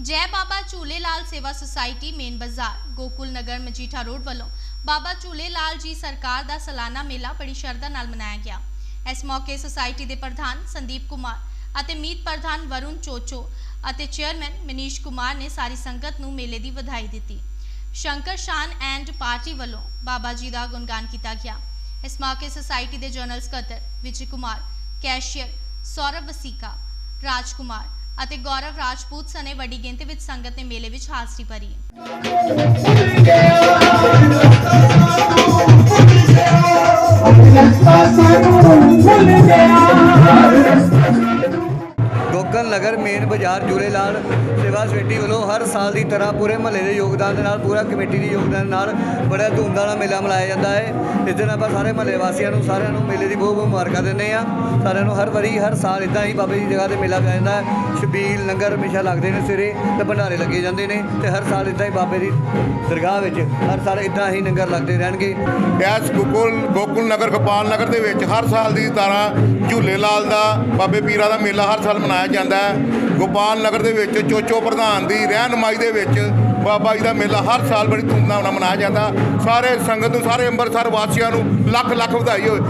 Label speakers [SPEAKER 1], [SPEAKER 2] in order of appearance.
[SPEAKER 1] ਜੈ ਬਾਬਾ ਝੂਲੇ ਲਾਲ ਸੇਵਾ ਸੁਸਾਇਟੀ, ਮੇਨ ਬਾਜ਼ਾਰ ਗੋਕੁਲ ਨਗਰ ਮਜੀਠਾ ਰੋਡ ਵੱਲੋਂ ਬਾਬਾ ਝੂਲੇ ਲਾਲ ਜੀ ਸਰਕਾਰ ਦਾ ਸਾਲਾਨਾ ਮੇਲਾ ਬੜੀ ਸ਼ਰਧਾ ਨਾਲ ਮਨਾਇਆ ਗਿਆ। ਇਸ ਮੌਕੇ ਸੁਸਾਇਟੀ ਦੇ ਪ੍ਰਧਾਨ ਸੰਦੀਪ ਕੁਮਾਰ ਅਤੇ ਮੀਤ ਪ੍ਰਧਾਨ ਵਰੁਣ ਚੋਚੋ ਅਤੇ ਚੇਅਰਮੈਨ ਮਨੀਸ਼ ਕੁਮਾਰ ਨੇ ਸਾਰੀ ਸੰਗਤ ਨੂੰ ਮੇਲੇ ਦੀ ਵਧਾਈ ਦਿੱਤੀ। ਸ਼ੰਕਰ ਸ਼ਾਨ ਐਂਡ ਪਾਰਟੀ ਵੱਲੋਂ ਬਾਬਾ ਜੀ ਦਾ ਗੁਣਗਾਨ ਕੀਤਾ ਗਿਆ। ਇਸ ਮੌਕੇ ਸੁਸਾਇਟੀ ਦੇ ਜਨਰਲ ਸਕੱਤਰ ਵਿਜੇ ਕੁਮਾਰ, ਕੈਸ਼ੀਅਰ ਸੌਰਵ ਵਸੀਕਾ ਰਾਜ ਕੁਮਾਰ ਅਤੇ ਗੌਰਵ ਰਾਜਪੂਤ ਸਣੇ ਵੱਡੀ ਗਿਣਤੀ ਵਿੱਚ ਸੰਗਤ ਨੇ ਮੇਲੇ ਵਿੱਚ ਹਾਜ਼ਰੀ ਭਰੀ।
[SPEAKER 2] ਨਗਰ ਮੇਨ ਬਾਜ਼ਾਰ ਜੂਲੇਲਾਲ ਸੇਵਾ ਸੁਸਾਇਟੀ ਵੱਲੋਂ ਹਰ ਸਾਲ ਦੀ ਤਰ੍ਹਾਂ ਪੂਰੇ ਮਹੱਲੇ ਦੇ ਯੋਗਦਾਨ ਦੇ ਨਾਲ, ਪੂਰਾ ਕਮੇਟੀ ਦੇ ਯੋਗਦਾਨ ਨਾਲ ਬੜਾ ਧੂਮਧਾਮ ਨਾਲ ਮੇਲਾ ਮਨਾਇਆ ਜਾਂਦਾ ਹੈ। ਇਸ ਦਿਨ ਆਪਾਂ ਸਾਰੇ ਮਹੱਲੇ ਵਾਸੀਆਂ ਨੂੰ, ਸਾਰਿਆਂ ਨੂੰ ਮੇਲੇ ਦੀ ਬਹੁਤ ਬਹੁਤ ਮੁਬਾਰਕਾਂ ਦਿੰਦੇ ਆ ਸਾਰਿਆਂ ਨੂੰ ਹਰ ਵਾਰੀ, ਹਰ ਸਾਲ ਇਦਾਂ ਹੀ ਬਾਬੇ ਦੀ ਜਗ੍ਹਾ ਤੇ ਮੇਲਾ ਪਿਆ ਜਾਂਦਾ ਹੈ। ਸ਼ਬੀਲ ਲੰਗਰ ਹਮੇਸ਼ਾ ਲੱਗਦੇ ਨੇ ਸਿਰੇ ਤੇ ਭੰਡਾਰੇ ਲੱਗੇ ਜਾਂਦੇ ਨੇ ਤੇ ਹਰ ਸਾਲ ਇਦਾਂ ਹੀ ਬਾਬੇ ਦੀ ਦਰਗਾਹ ਵਿੱਚ ਹਰ ਸਾਲ ਇਦਾਂ ਹੀ ਲੰਗਰ ਲੱਗਦੇ ਰਹਿਣਗੇ।
[SPEAKER 3] ਇਸ ਗੋਕੁਲ ਗੋਕੁਲ ਨਗਰ, ਗੋਪਾਲ ਨਗਰ ਦੇ ਵਿੱਚ ਹਰ ਸਾਲ ਦੀ ਤਰ੍ਹਾਂ ਝੂਲੇ ਲਾਲ ਦਾ, ਬਾਬੇ ਪੀਰਾਂ ਦਾ ਮੇਲਾ ਹਰ ਸਾਲ ਮਨਾਇਆ ਜਾਂਦਾ ਹੈ ਗੋਪਾਲ ਨਗਰ ਦੇ ਵਿੱਚ ਚੋਚੋ ਪ੍ਰਧਾਨ ਦੀ ਰਹਿਨਮਾਈ ਦੇ ਵਿੱਚ ਬਾਬਾ ਜੀ ਦਾ ਮੇਲਾ ਹਰ ਸਾਲ ਬੜੀ ਧੂਮਧਾਮ ਨਾਲ ਮਨਾਇਆ ਜਾਂਦਾ। ਸਾਰੇ ਸੰਗਤ ਨੂੰ, ਸਾਰੇ ਅੰਮ੍ਰਿਤਸਰ ਵਾਸੀਆਂ ਨੂੰ ਲੱਖ ਲੱਖ ਵਧਾਈ ਹੋਵੇ।